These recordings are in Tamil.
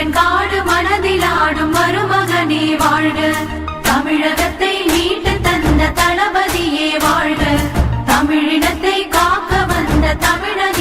தமிழன் காடு மனதில் ஆடும் மருமகனே வாழ்க. தமிழகத்தை மீட்டு தந்த தளபதியே வாழ்க. தமிழினத்தை காக்க வந்த தமிழக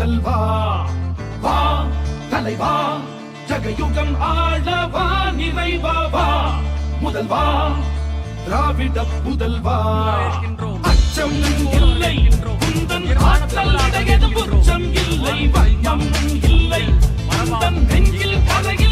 முதல் வா. வா தலைவா ஜகயுகம் ஆளவா நிறைவா வா முதல்வா திராவிட புதல்வா அச்சம் இல்லை. குந்தன் ஆற்றல் அடையது புச்சம் இல்லை. வையம் இல்லை. நெஞ்சில் கலையில்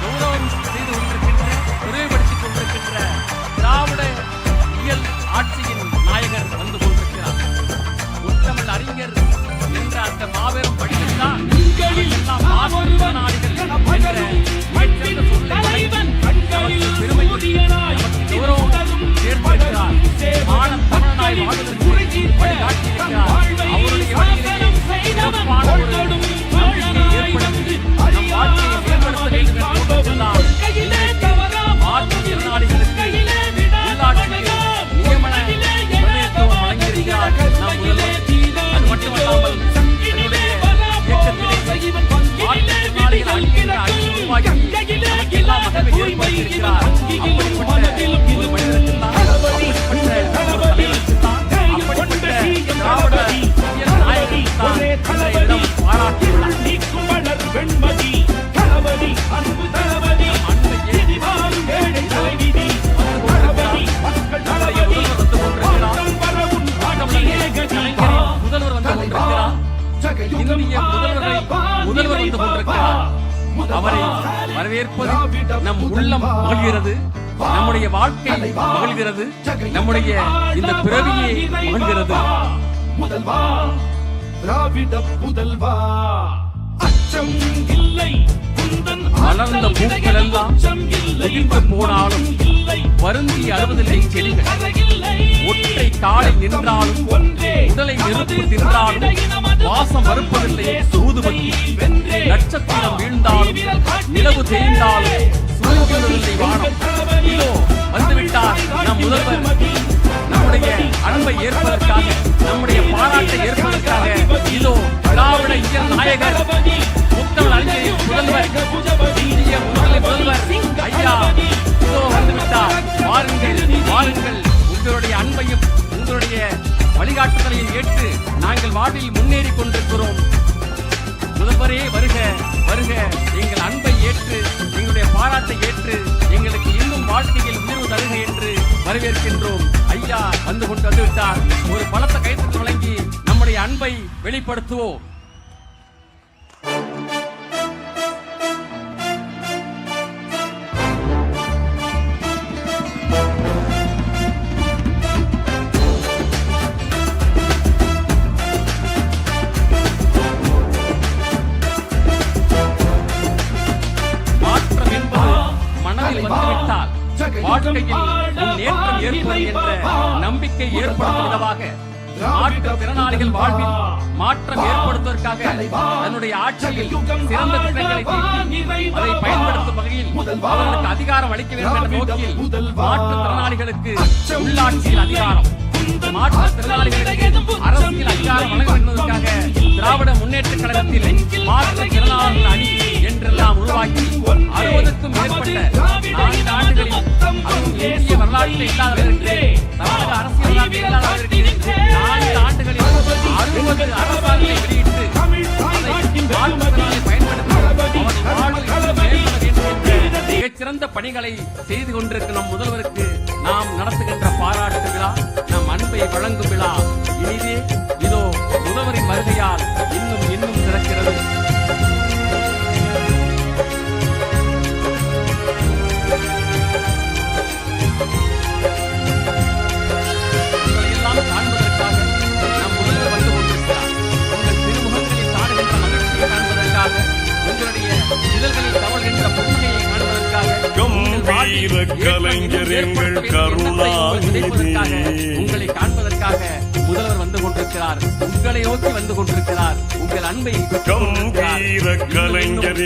கௌரவம் செய்து கொண்டிருக்கின்ற விரைவுபடுத்திக் கொண்டிருக்கின்ற திராவிட இயல் ஆட்சியின் நாயகர் வந்து கொண்டிருக்கிறார் உத்தமிழ் அறிஞர் என்ற அந்த மாபெரும் படியில் தான் நாடுகள் என்ற நிகழ்வை ஏற்படுத்தியிருக்கிறார். அப்படிப்பட்ட ஒரு மனிதருக்குத்தான், அப்படிப்பட்ட ஒரு தலைவருக்குத்தான், அப்படிப்பட்ட திராவிட இயல் நாயகனுக்குத்தான் இன்றைய தினம் பாராட்டு விழா. வெண்மதி தளபதி அன்பு தளபதி அன்பை ஏழை தலைவிதி தளபதி மக்கள் தளபதி வரவும் முதல்வர் வந்து கொண்டிருக்கிறார் முதல்வர் வந்து கொண்டிருக்கிறார் அவரை வரவேற்பது நம் உள்ளம் மகிழ்கிறது நம்முடைய வாழ்க்கை மகிழ்கிறது நம்முடைய இந்த பிறவியை மகிழ்கிறது. முதல்வா திராவிட புதல்வா அச்சம் இல்லை மலர்ந்த பூக்கள் எல்லாம் போனாலும் வருந்தி அறுவதில்லை செடிகள். காலை நின்றாலும் உடலை நெருப்பு தின்றாலும் வாசம் மறுப்பதில்லை சூதுபதி நட்சத்திரம் வீழ்ந்தாலும் நிலவு தேய்ந்தாலும் சுருங்குவதில்லை வானம். இதோ வந்துவிட்டார் நம் முதல்வர். நம்முடைய அன்பை ஏற்பதற்காக நம்முடைய பாராட்டை ஏற்பதற்காக இதோ திராவிட இயல் நாயகர் முத்தமிழ் அறிஞரின் முதல்வர் இந்திய முதல்வர் முதல்வர் ஐயா இதோ வந்துவிட்டார். வாருங்கள் வாருங்கள். உங்களுடைய அன்பையும் உங்களுடைய வழிகாட்டுதலையும் ஏற்று நாங்கள் வாழ்வில் முன்னேறி கொண்டிருக்கிறோம். முதல்வரே வருக வருக. எங்கள் அன்பை ஏற்று எங்களுடைய பாராட்டை ஏற்று எங்களுக்கு இன்னும் வாழ்க்கையில் உயர்வு தருக என்று வரவேற்கின்றோம். ஐயா வந்து கொண்டு வந்துவிட்டார். ஒரு பலத்த கைத்து வழங்கி நம்முடைய அன்பை வெளிப்படுத்துவோம். வாழ்க்கையில் ஏற்படும் என்ற நம்பிக்கை ஏற்படுத்தும் விதமாக மாற்றுத்திறனாளிகள் வாழ்வில் மாற்றம் ஏற்படுத்துவதற்காக தன்னுடைய ஆட்சியில் சிறந்த திட்டங்களை தீட்டி அதை பயன்படுத்தும் வகையில் அவர்களுக்கு அதிகாரம் அளிக்க வேண்டும் என்ற நோக்கில் மாற்றுத்திறனாளிகளுக்கு உள்ளாட்சியில் அதிகாரம். மாற்றுத்திறனாளிகளுக்கு அரசியல் அதிகாரம் வழங்க என்பதற்காக திராவிட முன்னேற்ற கழகத்தில் மாற்றுத்திறனாளர்கள் அணி என்றெல்லாம் உருவாக்கி அறுபதுக்கும் மேற்பட்ட நான்கு ஆண்டுகளில் அதுவும் இந்திய வரலாற்றில் இல்லாதவர்களுக்கு தமிழக அரசியல் வரலாற்றில் இல்லாதவர்களுக்கு நான்கு ஆண்டுகளில் அறுபது அரசாங்கங்களை வெளியிட்டு மிகச்சிறந்த பணிகளை செய்து கொண்டிருக்கும் நம் முதல்வருக்கு நாம் நடத்துகின்ற பாராட்டு விழா நம் அன்பை வழங்கும் விழா. உங்களுடைய இதழ்களில் தவழ்கின்ற கம்பீர கலைஞர் எங்கள் ஏற்பட்ட எண்ணத்தை உங்களுக்கு விதைப்பதற்காக, கருணாநிதி. உங்களை காண்பதற்காக முதல்வர் வந்து கொண்டிருக்கிறார் உங்களை நோக்கி வந்து கொண்டிருக்கிறார் உங்கள் அன்பை. கம்பீர கலைஞர்